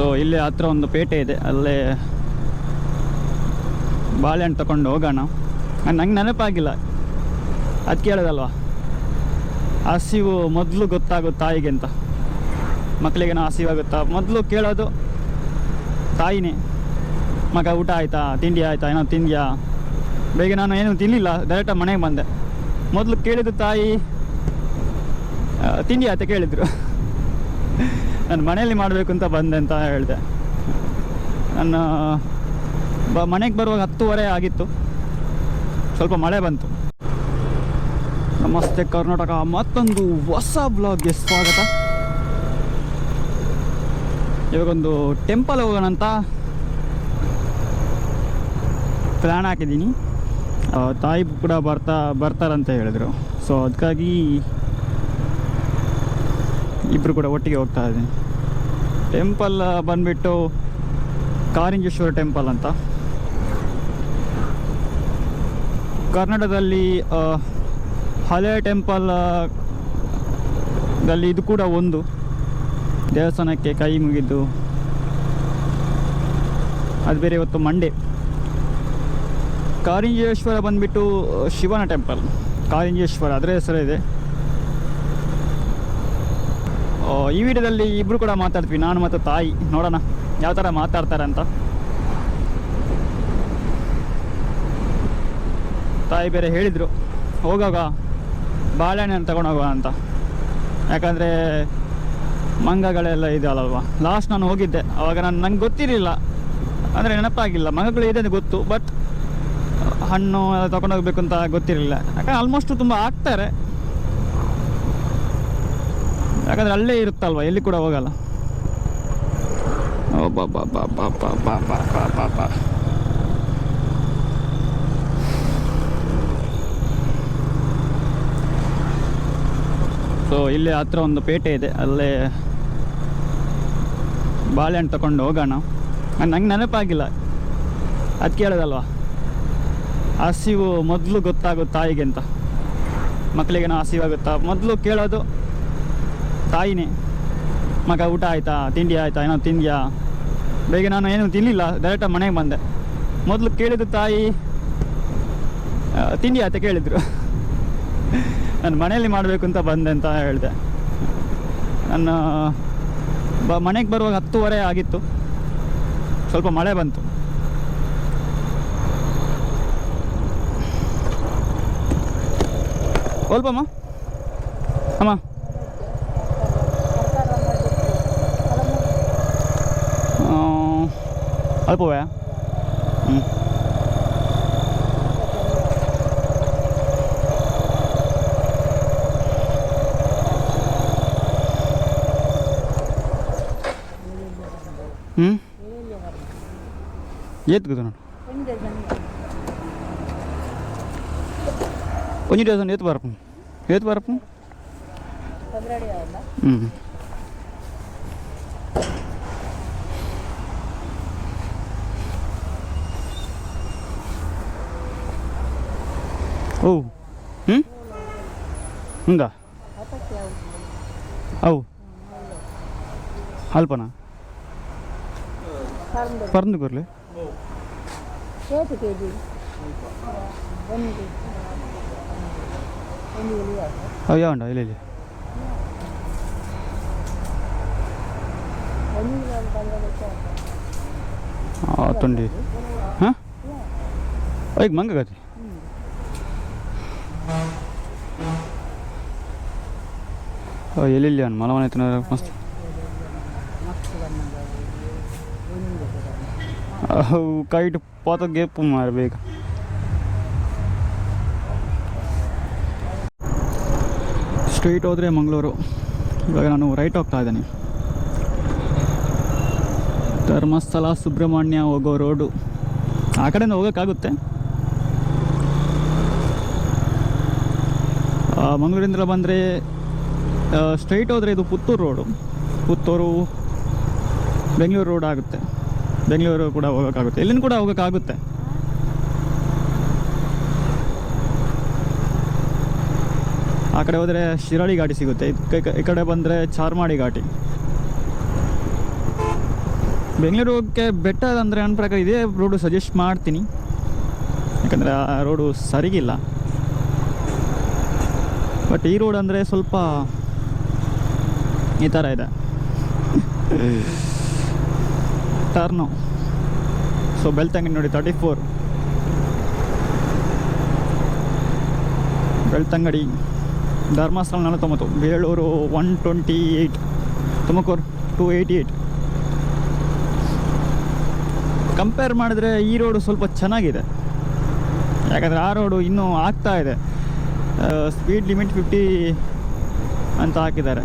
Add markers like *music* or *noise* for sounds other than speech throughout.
So ಇಲ್ಲಿ ಹತ್ರ ಒಂದು ಪೇಟೆ ಇದೆ. ಅಲ್ಲೇ ಬಾಳೆಹಣ್ಣು ತಗೊಂಡು ಹೋಗೋಣ. ನಂಗೆ ನೆನಪಾಗಿಲ್ಲ. ಅದು ಕೇಳೋದಲ್ವ? ಹಸಿವು ಮೊದಲು ಗೊತ್ತಾಗುತ್ತೆ ತಾಯಿಗೆ ಅಂತ. ಮಕ್ಕಳಿಗೇನೋ ಹಸಿವಾಗುತ್ತಾ ಮೊದಲು ಕೇಳೋದು ತಾಯಿನೇ. ಮಗ ಊಟ ಆಯಿತಾ? ತಿಂಡಿ ಆಯಿತಾ? ಏನೋ ತಿಂದ್ಯಾ? ಬೇಗ ನಾನು ಏನೂ ತಿನ್ನಲಿಲ್ಲ ಡೈರೆಕ್ಟಾಗಿ ಮನೆಗೆ ಬಂದೆ. ಮೊದಲು ಕೇಳಿದ ತಾಯಿ ತಿಂಡಿ ಆಯ್ತಾ ಕೇಳಿದ್ರು. ನಾನು ಮನೆಯಲ್ಲಿ ಮಾಡಬೇಕು ಅಂತ ಬಂದೆ ಅಂತ ಹೇಳಿದೆ. ನನ್ನ, ಬ, ಮನೆಗೆ ಬರುವಾಗ ಹತ್ತುವರೆ ಆಗಿತ್ತು. ಸ್ವಲ್ಪ ಮಳೆ ಬಂತು. ನಮಸ್ತೆ ಕರ್ನಾಟಕ, ಮತ್ತೊಂದು ಹೊಸ ಬ್ಲಾಗ್ಗೆ ಸ್ವಾಗತ. ಇವಾಗೊಂದು ಟೆಂಪಲ್ ಹೋಗೋಣ ಅಂತ ಪ್ಲ್ಯಾನ್ ಹಾಕಿದ್ದೀನಿ. ತಾಯಿ ಕೂಡ ಬರ್ತಾ, ಬರ್ತಾರಂತ ಹೇಳಿದರು. ಸೊ ಅದಕ್ಕಾಗಿ ಇಬ್ಬರು ಕೂಡ ಒಟ್ಟಿಗೆ ಹೋಗ್ತಾ ಇದ್ದೀನಿ. ಟೆಂಪಲ್ ಬಂದುಬಿಟ್ಟು ಕಾರಿಂಜೇಶ್ವರ ಟೆಂಪಲ್ ಅಂತ. ಕರ್ನಾಟಕದಲ್ಲಿ ಹಳೆ ಹಳೆಯ ಟೆಂಪಲ್ ಆ, ದಲ್ಲಿ ಇದು ಕೂಡ ಒಂದು. ದೇವಸ್ಥಾನಕ್ಕೆ ಕೈ ಮುಗಿದು. ಅದು ಬೇರೆ ಇವತ್ತು ಮಂಡೆ ಕಾರಿಂಜೇಶ್ವರ ಬಂದುಬಿಟ್ಟು ಶಿವನ ಟೆಂಪಲ್ ಕಾರಿಂಜೇಶ್ವರ ಅದರ ಹೆಸರಿದೆ ಆ, ಈ ವಿಡಿಯೋದಲ್ಲಿ ಇಬ್ರು ಕೂಡ ಮಾತಾಡ್ತೀವಿ. ನಾನು ಮತ್ತು ತಾಯಿ. ನೋಡೋಣ, ಯಾವ ಥರ ಮಾತಾಡ್ತಾರೆ ಅಂತ. ತಾಯಿ ಬೇರೆ ಹೇಳಿದರು, ಹೋಗೋಗ, ಬಾಳೆಹಣ್ಣನ್ನು ತಗೊಂಡೋಗುವ ಅಂತ. ಯಾಕಂದರೆ, ಮಂಗಗಳೆಲ್ಲ ಇದೆ ಅಲ್ಲಲ್ವಾ ಲಾಸ್ಟ್ ನಾನು ಹೋಗಿದ್ದೆ. ಅವಾಗ ನಾನು, ನಂಗೆ ಗೊತ್ತಿರಲಿಲ್ಲ. ಅಂದರೆ ನೆನಪಾಗಿಲ್ಲ. ಮಂಗಗಳು ಇದೆ ಅಂತ ಗೊತ್ತು ಬಟ್ ಹಣ್ಣು ಎಲ್ಲ ತಗೊಂಡೋಗ್ಬೇಕು ಅಂತ ಗೊತ್ತಿರಲಿಲ್ಲ. ಯಾಕಂದ್ರೆ ಆಲ್ಮೋಸ್ಟ್ ತುಂಬ ಆಗ್ತಾರೆ. ಯಾಕಂದ್ರೆ ಅಲ್ಲೇ ಇರುತ್ತಲ್ವಾ? ಎಲ್ಲಿ ಕೂಡ ಹೋಗಲ್ಲ. ಸೊ ಇಲ್ಲಿ ಹತ್ರ ಒಂದು ಪೇಟೆ ಇದೆ. ಅಲ್ಲೇ ಬಾಳೆಹಣ್ಣು ತಗೊಂಡು ಹೋಗೋಣ. ನಂಗೆ ನೆನಪಾಗಿಲ್ಲ. ಅದು ಕೇಳೋದಲ್ವಾ? ಹಸಿವು ಮೊದಲು ಗೊತ್ತಾಗುತ್ತಾ ತಾಯಿಗೆ ಅಂತ. ಮಕ್ಕಳಿಗೆ ನಾವು ಹಸಿವಾಗುತ್ತಾ? ಮೊದಲು ಕೇಳೋದು ತಾಯಿನೇ. ಮಗ ಊಟ ಆಯಿತಾ, ತಿಂಡಿ ಆಯಿತಾ, ಏನೋ ತಿಂದ್ಯಾ? ಬೇಗ ನಾನು ಏನು ತಿನ್ನಲಿಲ್ಲ ಡೈರೆಕ್ಟಾಗಿ ಮನೆಗೆ ಬಂದೆ. ಮೊದಲು ಕೇಳಿದ್ದು ತಾಯಿ ತಿಂಡಿ ಆಯ್ತಾ ಕೇಳಿದ್ರು. ನಾನು ಮನೆಯಲ್ಲಿ ಮಾಡಬೇಕು ಅಂತ ಬಂದೆ ಅಂತ ಹೇಳಿದೆ. ನಾನು ಬ, ಮನೆಗೆ ಬರುವಾಗ ಹತ್ತುವರೆ ಆಗಿತ್ತು. ಸ್ವಲ್ಪ ಮಳೆ ಬಂತು. ಸ್ವಲ್ಪಮ್ಮ ಅಮ್ಮ. അത് പോവേ ஏற்றுக்குதுண்ணா கொஞ்சம் ஏற்று பரப்பும் ஏற்று பரப்பும் ம் Oh. Hmm? Enggak. Oh. Alpana. பறந்து குரல் கேட்டு கேட்டு ஐயா வேண்டா இல்லை இல்லை தொண்டி ஆ ஐக்கு மங்க காத்து ಎಲ್ಲಿಲ್ಲ ಮಲ ಮಲವನ ಮಸ್ತ್. ಕೈಟ್ ಪಾತ ಗೇಪ್ ಮಾರ ಬೇಗ ಸ್ಟ್ರೈಟ್ ಹೋದರೆ ಮಂಗಳೂರು. ಇವಾಗ ನಾನು ರೈಟ್ ಹೋಗ್ತಾ ಇದ್ದೀನಿ. ಧರ್ಮಸ್ಥಳ, ಸುಬ್ರಹ್ಮಣ್ಯ ಹೋಗೋ ರೋಡು. ಆ ಕಡೆಯಿಂದ ಹೋಗೋಕ್ಕಾಗುತ್ತೆ. ಮಂಗಳೂರಿಂದ ಬಂದರೆ ಸ್ಟ್ರೈಟ್ ಹೋದರೆ ಇದು ಪುತ್ತೂರು ರೋಡು ಪುತ್ತೂರು, ಬೆಂಗಳೂರು ರೋಡ್ ಆಗುತ್ತೆ. ಬೆಂಗಳೂರು ಕೂಡ ಹೋಗೋಕ್ಕಾಗುತ್ತೆ. ಎಲ್ಲಿಂದ ಕೂಡ ಹೋಗೋಕ್ಕಾಗುತ್ತೆ. ಆ ಕಡೆ ಹೋದರೆ ಶಿರಾಳಿ ಘಾಟಿ ಸಿಗುತ್ತೆ. ಈ ಕಡೆ ಬಂದರೆ ಚಾರ್ಮಾಡಿ ಘಾಟಿ. ಬೆಂಗಳೂರು ಹೋಗೋಕ್ಕೆ ಬೆಟರ್ ಅಂದರೆ ನನ್ನ ಪ್ರಕಾರ ಇದೇ ರೋಡು ಸಜೆಸ್ಟ್ ಮಾಡ್ತೀನಿ. ಯಾಕಂದರೆ ಆ ರೋಡು ಸರಿಗಿಲ್ಲ. ಬಟ್ ಈ ರೋಡ್ ಅಂದರೆ ಸ್ವಲ್ಪ ಈ ಥರ ಇದೆ. ಟರ್ನು ಸೊ ಬೆಳ್ತಂಗಡಿ ನೋಡಿ ತರ್ಟಿ ಫೋರ್ ಬೆಳ್ತಂಗಡಿ ಧರ್ಮಸ್ಥಳ ನಲವತ್ತೊಂಬತ್ತು, Belur one twenty eight Tumakuru to eighty eight compare ಮಾಡಿದ್ರೆ ಈ ರೋಡು ಸ್ವಲ್ಪ ಚೆನ್ನಾಗಿದೆ. ಯಾಕಂದರೆ ಆ ರೋಡು ಇನ್ನೂ ಆಗ್ತಾ ಇದೆ. ಸ್ಪೀಡ್ ಲಿಮಿಟ್ ಫಿಫ್ಟಿ ಅಂತ ಹಾಕಿದ್ದಾರೆ.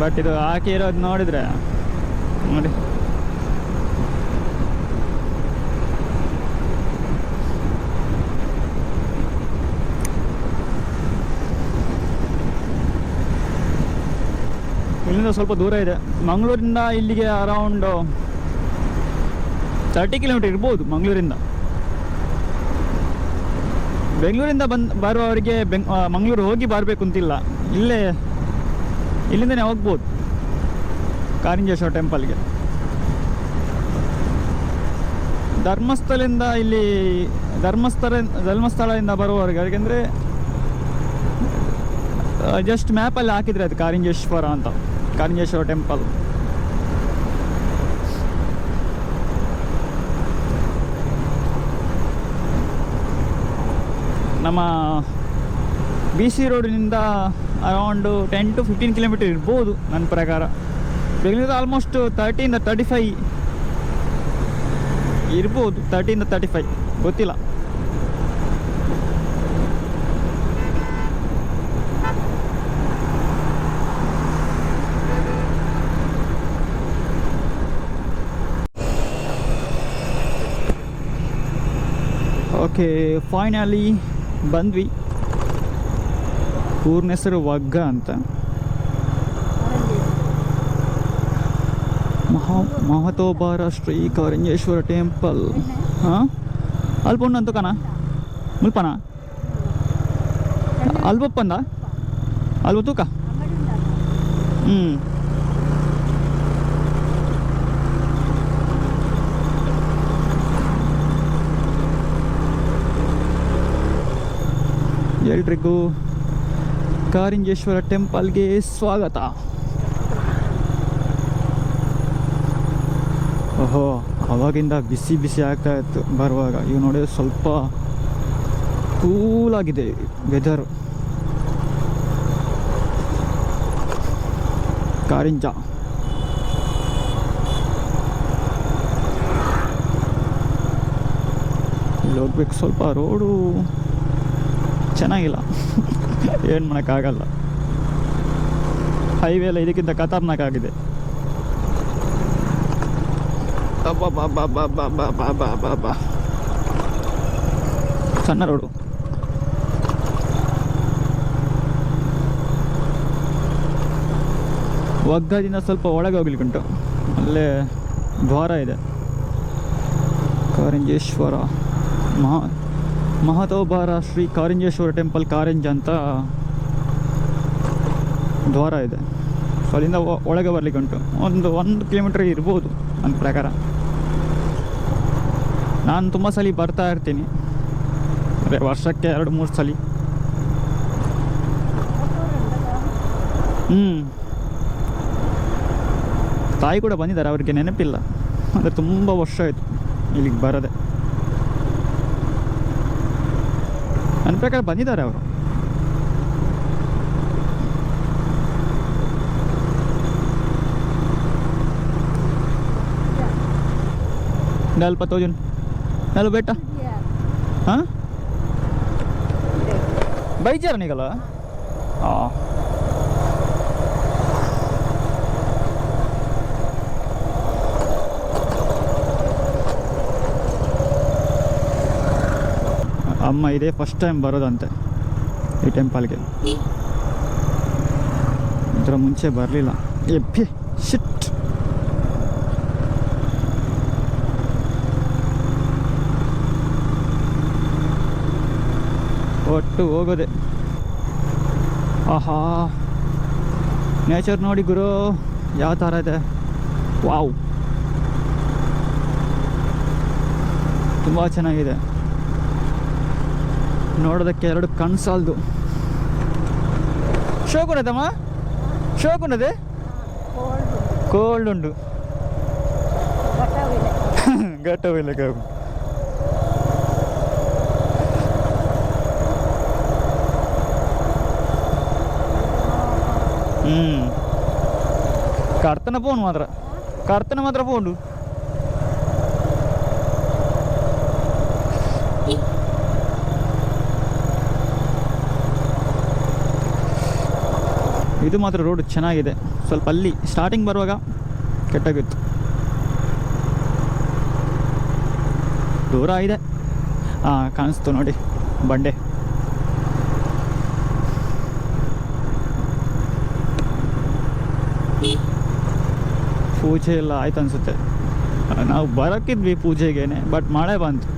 ಬಟ್ ಇದು ಹಾಕಿರೋದು ನೋಡಿದರೆ, ನೋಡಿ. ಇಲ್ಲಿಂದ ಸ್ವಲ್ಪ ದೂರ ಇದೆ. ಮಂಗಳೂರಿಂದ ಇಲ್ಲಿಗೆ ಅರೌಂಡ್ ತರ್ಟಿ ಕಿಲೋಮೀಟರ್ ಇರ್ಬೋದು ಮಂಗಳೂರಿಂದ. ಬೆಂಗಳೂರಿಂದ ಬಂದು, ಬರುವವರಿಗೆ ಬೆಂಗ್ ಮಂಗಳೂರು ಹೋಗಿ ಬರಬೇಕು ಅಂತಿಲ್ಲ. ಇಲ್ಲೇ, ಇಲ್ಲಿಂದನೇ ಹೋಗ್ಬೋದು. ಕಾರಿಂಜೇಶ್ವರ ಟೆಂಪಲ್ಗೆ. ಧರ್ಮಸ್ಥಳದಿಂದ ಇಲ್ಲಿ, ಧರ್ಮಸ್ಥಳ, ಧರ್ಮಸ್ಥಳದಿಂದ ಬರುವವರಿಗೆ, ಯಾಕೆಂದರೆ ಜಸ್ಟ್ ಮ್ಯಾಪಲ್ಲಿ ಹಾಕಿದ್ರೆ ಅದು ಕಾರಿಂಜೇಶ್ವರ ಅಂತ. ಕಾರಿಂಜೇಶ್ವರ ಟೆಂಪಲ್. ನಮ್ಮ B C ರೋಡಿನಿಂದ around ten to fifteen kilometre ಇರ್ಬೋದು ನನ್ನ ಪ್ರಕಾರ. ಬೆಂಗಳೂರು ಆಲ್ಮೋಸ್ಟ್ ತರ್ಟಿಯಿಂದ ತರ್ಟಿ ಫೈ ಇರ್ಬೋದು ತರ್ಟಿಯಿಂದ ತರ್ಟಿ ಫೈ ಗೊತ್ತಿಲ್ಲ. ಓಕೆ ಫೈನಲಿ ಬಂದ್ವಿ. ಊರಿನ ಹೆಸರು ವಗ್ಗ ಅಂತ. ಮಹಾ ಮಹತೋಬಾರ ಶ್ರೀ ಕಾರಂಜೇಶ್ವರ ಟೆಂಪಲ್. ಹಾಂ? ಅಲ್ಪೊಂಡು ಕಣ? ಮುಲ್ಪನ? ಅಲ್ಪಪ್ಪಂದ? ಅಲ್ವ ತೂಕ ಹ್ಞೂ ಎಲ್ರಿಗೂ ಕಾರಿಂಜೇಶ್ವರ ಟೆಂಪಲ್ಗೆ ಸ್ವಾಗತ. ಓಹೋ, ಅವಾಗಿಂದ ಬಿಸಿ ಬಿಸಿ ಆಗ್ತಾ ಇತ್ತು. ಬರುವಾಗ ಇವು ನೋಡಿ ಸ್ವಲ್ಪ ಕೂಲಾಗಿದೆ ವೆದರ್ ಕಾರಿಂಜ. ಇಲ್ಲಿ ಹೋಗ್ಬೇಕು. ಸ್ವಲ್ಪ ರೋಡು ಚೆನ್ನಾಗಿಲ್ಲ. ಏನು ಮಾಡೋಕ್ಕಾಗಲ್ಲ. ಹೈವೇ ಎಲ್ಲ ಇದಕ್ಕಿಂತ ಖತರ್ನಾಕ್ ಆಗಿದೆ. ಸಣ್ಣ ರೋಡು. ಒಗ್ಗದಿಂದ ಸ್ವಲ್ಪ ಒಳಗೆ ಹೋಗ್ಲಿಕ್ಕುಂಟು. ಅಲ್ಲೇ ದ್ವಾರ ಇದೆ. ಕಾರಂಜೇಶ್ವರ ಮಹಾ ಮಹತೋಬಾರ ಶ್ರೀ ಕಾರಿಂಜೇಶ್ವರ ಟೆಂಪಲ್ ಕಾರಿಂಜ ಅಂತ ದ್ವಾರ ಇದೆ. ಸೊ ಅಲ್ಲಿಂದ ಒಳಗೆ ಬರ್ಲಿಕ್ಕೆ ಉಂಟು. ಒಂದು ಒಂದು ಕಿಲೋಮೀಟ್ರ್ ಇರ್ಬೋದು ನನ್ನ ಪ್ರಕಾರ. ನಾನು ತುಂಬ ಸಲ ಬರ್ತಾ ಇರ್ತೀನಿ. ಅದೇ ವರ್ಷಕ್ಕೆ ಎರಡು, ಮೂರು ಸಲ. ಹ್ಞೂ ತಾಯಿ ಕೂಡ ಬಂದಿದ್ದಾರೆ, ಅವ್ರಿಗೆ ನೆನಪಿಲ್ಲ. ಅಂದರೆ ತುಂಬ ವರ್ಷ ಆಯಿತು ಇಲ್ಲಿಗೆ ಬರದೆ. ನನ್ನ ಪ್ರಕಾರ ಬಂದಿದ್ದಾರೆ ಅವರು. ನಲ್ಪ ತೌಸಂಡ್ ನಲ್ವ ಬೇಟ ಹಾಂ ಬೈಜಾರ ನಿಗಲ್ಲ ಹಾಂ? ಅಮ್ಮ ಇದೇ ಫಸ್ಟ್ ಟೈಮ್ ಬರೋದಂತೆ ಈ ಟೆಂಪಲ್ಗೆ ಇದರ ಮುಂಚೆ ಬರಲಿಲ್ಲ. ಎಪ್ಪಿ ಶಿಟ್ ಒಟ್ಟು ಹೋಗೋದೆ. ಆಹಾ. ನೇಚರ್ ನೋಡಿ ಗುರು, ಯಾವ ಥರ ಇದೆ? ವಾವ್. ತುಂಬ ಚೆನ್ನಾಗಿದೆ. ನೋಡೋದಕ್ಕೆ ಎರಡು ಕಣ್ಸಾಲ್ದು. ಶೋಕುನದಮ್ಮ? ಶೋಕುನದೆ? ಕೋಲ್ಡ್ ಕೋಲ್ಡ್ ಉಂಟು *laughs* ಘಟವಿಲ್ಲ ಕಾವು ಹ್ಮ್. ಕರ್ತನ ಫೋನ್ ಮಾತ್ರ. ಕರ್ತನ ಮಾತ್ರ ಫೋನು ಇದು ಮಾತ್ರ ರೋಡ್ ಚೆನ್ನಾಗಿದೆ. ಸ್ವಲ್ಪ ಅಲ್ಲಿ ಸ್ಟಾರ್ಟಿಂಗ್ ಬರುವಾಗ ಕೆಟ್ಟಾಗಿತ್ತು. ದೂರ ಇದೆ. ಹಾಂ ಕಾಣಿಸ್ತು ನೋಡಿ, ಬಂಡೆ. ಪೂಜೆ ಎಲ್ಲ ಆಯ್ತು ಅನ್ಸುತ್ತೆ. ನಾವು ಬರೋಕ್ಕಿದ್ವಿ ಪೂಜೆಗೇನೆ ಬಟ್ ಮಳೆ ಬಂತು.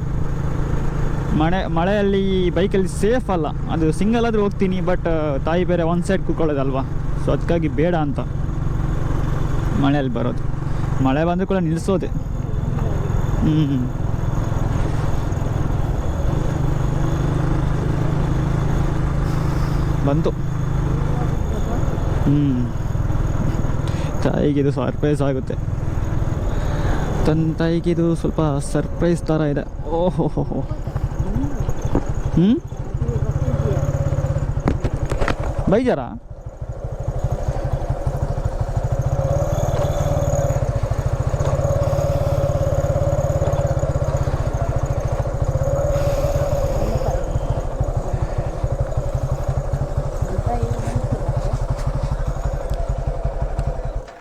ಮಳೆ, ಮಳೆಯಲ್ಲಿ ಬೈಕಲ್ಲಿ ಸೇಫ್ ಅಲ್ಲ ಅದು ಸಿಂಗಲ್ ಆದರೂ ಹೋಗ್ತೀನಿ ಬಟ್ ತಾಯಿ ಬೇರೆ ಒನ್ ಸೈಡ್ ಕೂತ್ಕೊಳ್ಳೋದಲ್ವಾ? ಸೊ ಅದಕ್ಕಾಗಿ ಬೇಡ ಅಂತ ಮಳೆಯಲ್ಲಿ ಬರೋದು. ಮಳೆ ಬಂದರೂ ಕೂಡ ನಿಲ್ಲಿಸೋದೆ ಹ್ಞೂ ಬಂತು. ಹ್ಞೂ ತಾಯಿಗಿದು ಸರ್ಪ್ರೈಸ್ ಆಗುತ್ತೆ. ತನ್ನ ತಾಯಿಗಿದು ಸ್ವಲ್ಪ ಸರ್ಪ್ರೈಸ್ ಥರ ಇದೆ. ಓಹೋ ಹೋ ಹೋ. ಹ್ಞೂ ಬೈಜಾರಾ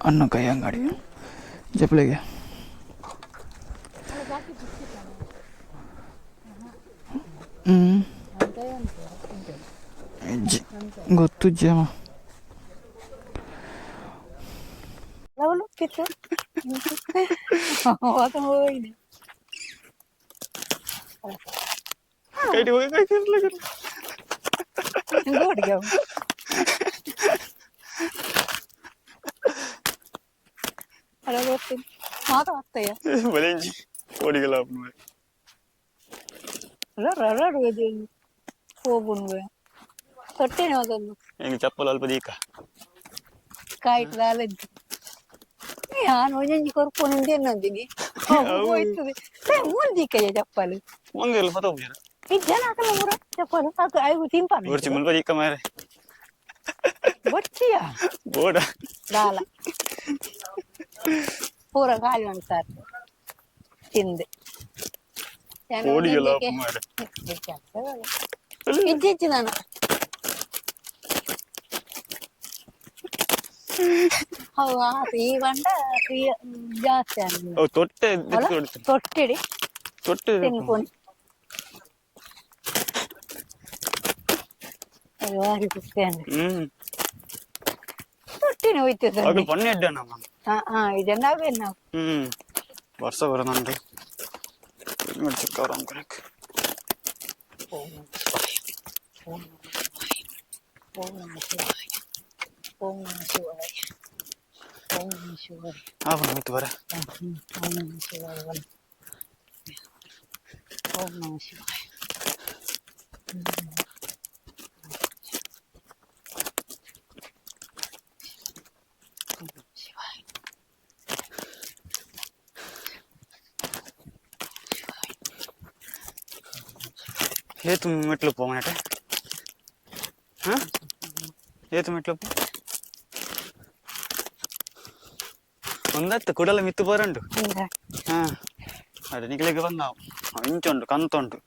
ಅನ್ನ ಕೈ ಅಂಗಡಿ ಜಪ್ಪಳಿಗೆ tu działa. Блин, ஓடிக்கலாம் போகுங்க కొట్టిన ఒక నేను చెప్పలు అల్పది ఇక కాయట రాలేదు ఆ రోజు కొరకు నుండి తిన్నది పోతుంది మూడు దిక్కయ్యా చెప్పాలి ముందు వెళ్ళిపోతావు ఇచ్చాను అక్కడ ఊర చెప్పాలి అవి తింపాను గుడిచి ముల్ప దిక్క మరి బొచ్చియా బోడ రాల పూర కాలి అంటారు తింది ఇచ్చి ఇచ్చినాను ಆತು ಈ ಬಂಡ ಈ ಜಾಸ್ತಿ ಆಗಿದೆ ಅವು ತೊಟ್ಟೆ ಅಲ್ಲ? ತೊಟ್ಟೆ ತೊಟ್ಟಿಡಿ. ತೊಟ್ಟೆ ತಿನ್ಕೊಂಡು ಅದು ಭಾರಿ ಖುಷಿ ಅಂದ್ರೆ? ಹ್ಮ್. ತೊಟ್ಟಿನ ಹೋಯ್ತದೆ ಅದು ಪನ್ನೆ ಅಡ್ಡ ನಮ್ಮ ಹಾ ಹಾ ஓம் நம சிவாய் ஓம் நம சிவாய் ஆமா நமக்கு வர. ஓம் நம சிவாய் வர ஓம் நம சிவாய் ఏ తుమ్మెట్లు పోమనట ఏ తుమ్మెట్లు పో ಒಂದತ್ತು ಕುಡಲ ಮಿತ್ತು ಬರಂಡು ಹಾ ಅದೇ ನಿಗಲಿಗೆ ಬಂದ ಇಂಚುಂಡು ಕಂತುಂಟು.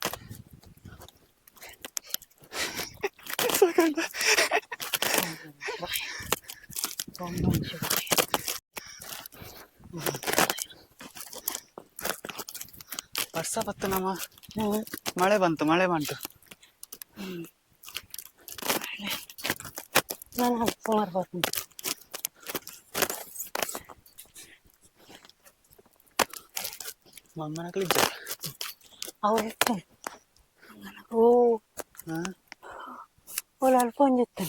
ವರ್ಷ ಬತ್ತು ನಮ್ಮ. ಮಳೆ ಬಂತು ಮಳೆ ಬಂತು. ನಾನು ಸುಮಾರು ಬರ್ತೀನಿ ಮಮ್ಮನ ಕಲಿದ್ದ ಅವ್ರು ಓ ಹಾ ಓಲ ಅಲ್ಪ ಒಂದಿತ್ತು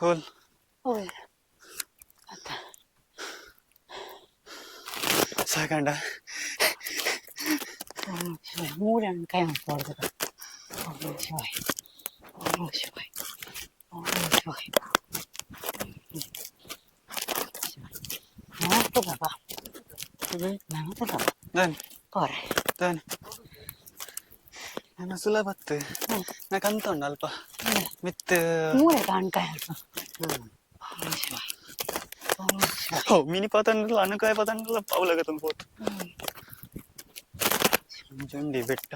ಹೋಲ್ ಹೋಯ್ ಅತ್ತ ಸಾಕಂಡ ಓಂ ಶಿವಾಯ ಮೂರು ಹಣ್ಣು ಕೈ ಮಾಡ್ಕೊಡ್ದು ಓಂ ಶಿವಾಯ ಓಂ ಶಿವಾಯ ಓಂ ಶಿವಾಯ ನಮಸ್ತೆ ಬಾಬಾ ದನ್ ಪೋರೆ ದನ್ ನನ್ನ ಸುಲಭತ್ತು ನಾಕ್ ಅಂತ ಉಂಡು ಅಲ್ಪ ಮಿತ್ ಮೂರೇ ಕಾಣ್ಕಾಯ ಓಂ ಶಿವಾಯ ಓಂ ಶಿವಾಯ ಓ ಮಿನಿ ಪತಂಡ್ಲ ಅನಕಾಯ ಪತಂಡ್ಲ ಪೌಲಗತನ್ ಪೋತು ಜುಂಡಿ ಬೆಟ್ಟ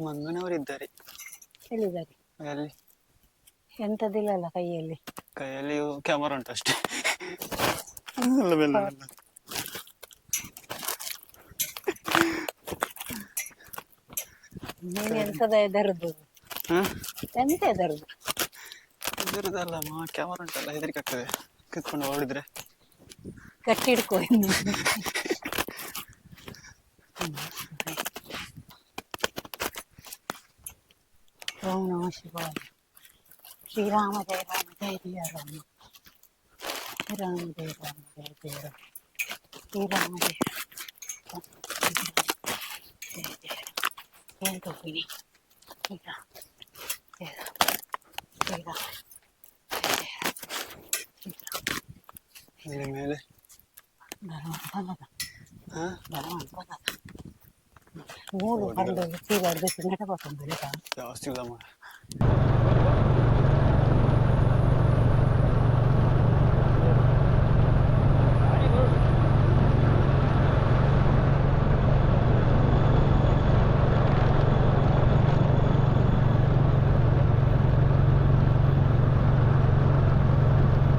ಮಂಗನವರಿದ್ದಾರೆ. ಎಲ್ಲಿದ್ದಾರೆ? ಅಲ್ಲಿ ಎಂಥದ್ದಿಲ್ಲಲ್ಲ ಕೈಯಲ್ಲಿ? ಕೈಯಲ್ಲಿ ಕ್ಯಾಮರಾ ಉಂಟು ಅಷ್ಟೇ. ಮೆಲ್ಲ ಮೆಲ್ಲ ಮೆಲ್ಲ. ನೀನು ಎಂಥದ ಎದರದು ಹ? ಎಂತ ಎದರದು ಇದ್ರದ್ದಲ್ಲ ಮಾ ಕ್ಯಾಮರಾ ಉಂಟಲ್ಲ ಹೆದರಿಕೆ ಆಗ್ತದೆ. ಕಿತ್ಕೊಂಡು ಓಡಿದ್ರೆ. ಗಟ್ಟಿ ಹಿಡ್ಕೊ ಇನ್ನು. ಜಯ ರಾಮ ಶ್ರೀರಾಮ ಜಯ ಜಯ ರಾಮ ಶ್ರೀರಾಮ ಇಲ್ಲಿ ಮೇಲೆ ಬಲವಂತ ಹಾ ಬಲವಂತ ಮೂರು ಹರಡು ಚೀಲ ಹಿಡಿದು ನಟ ಬರ್ಕೊಂಡು ಜಾಸ್ತಿ ಇಲ್ಲ ಮಾಡ